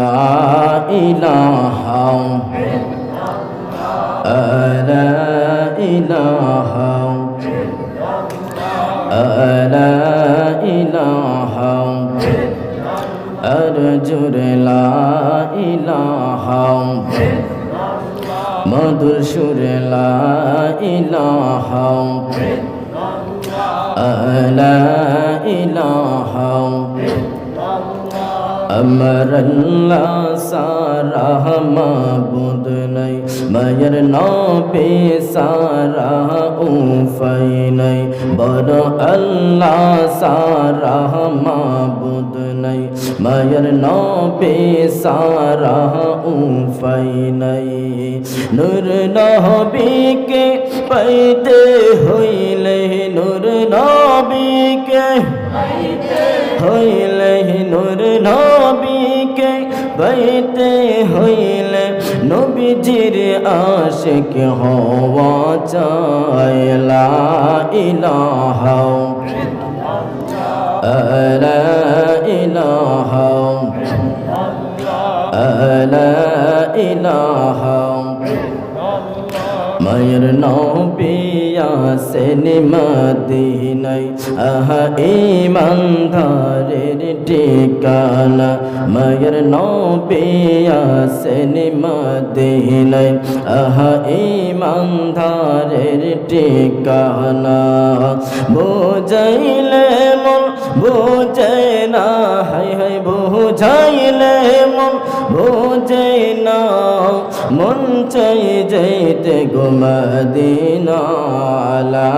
ইলাহা لا إله لا إله أرجر لا إله মধুর সুরে লা ইলাহা লা ইলাহা আমার আল্লাহ সারা মাবুদ নাই মায়ের নবে সারা উফাই নাই বড় আল্লাহ সারা মাবুদ নাই মায়ের নবে সারা উফাই নাই নূর নবিকে পাইতে হইলে নূর নবিকে হইলে নূর নবীকে বইতে হইলে নবীজির আশিক হওয়া চায় লা ইলাহা লা ইলাহা লা ইলাহা মায়ের নবিয়া সেনিমাদিনাই আহা ইমানধারের ঠিকানা মায়ের নবিয়া সেনিমাদিনাই আহা ইমানধারের ঠিকানা। বুঝাইলে মন বুঝে না হাই হাই বুঝাইলে মন বুঝে না। মন চাই যাইতে গো মদিনা লা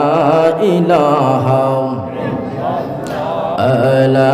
ইলাহা লা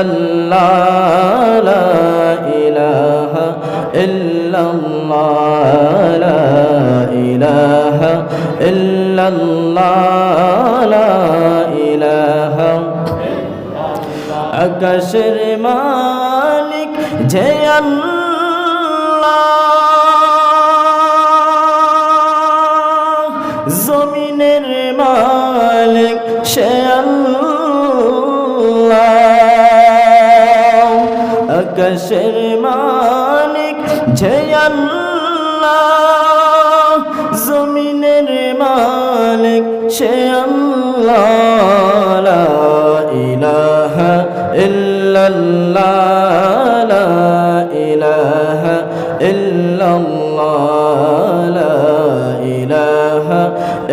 ইল্লাল্লাহ লা ইলাহা ইল্লাল্লাহ লা ইলাহা ইল্লাল্লাহ লা ইলাহা আকাশের মালিক যে আল্লাহ আকাশের মালিক যে আল্লাহ। জমিনের মালিক, সে আল্লাহ। ইলাহা ইল্লাল্লাহ ইলাহা ইল্লাল্লাহ ইলাহা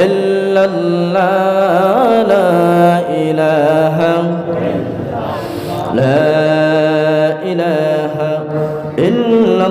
ইল্লাল্লাহ لا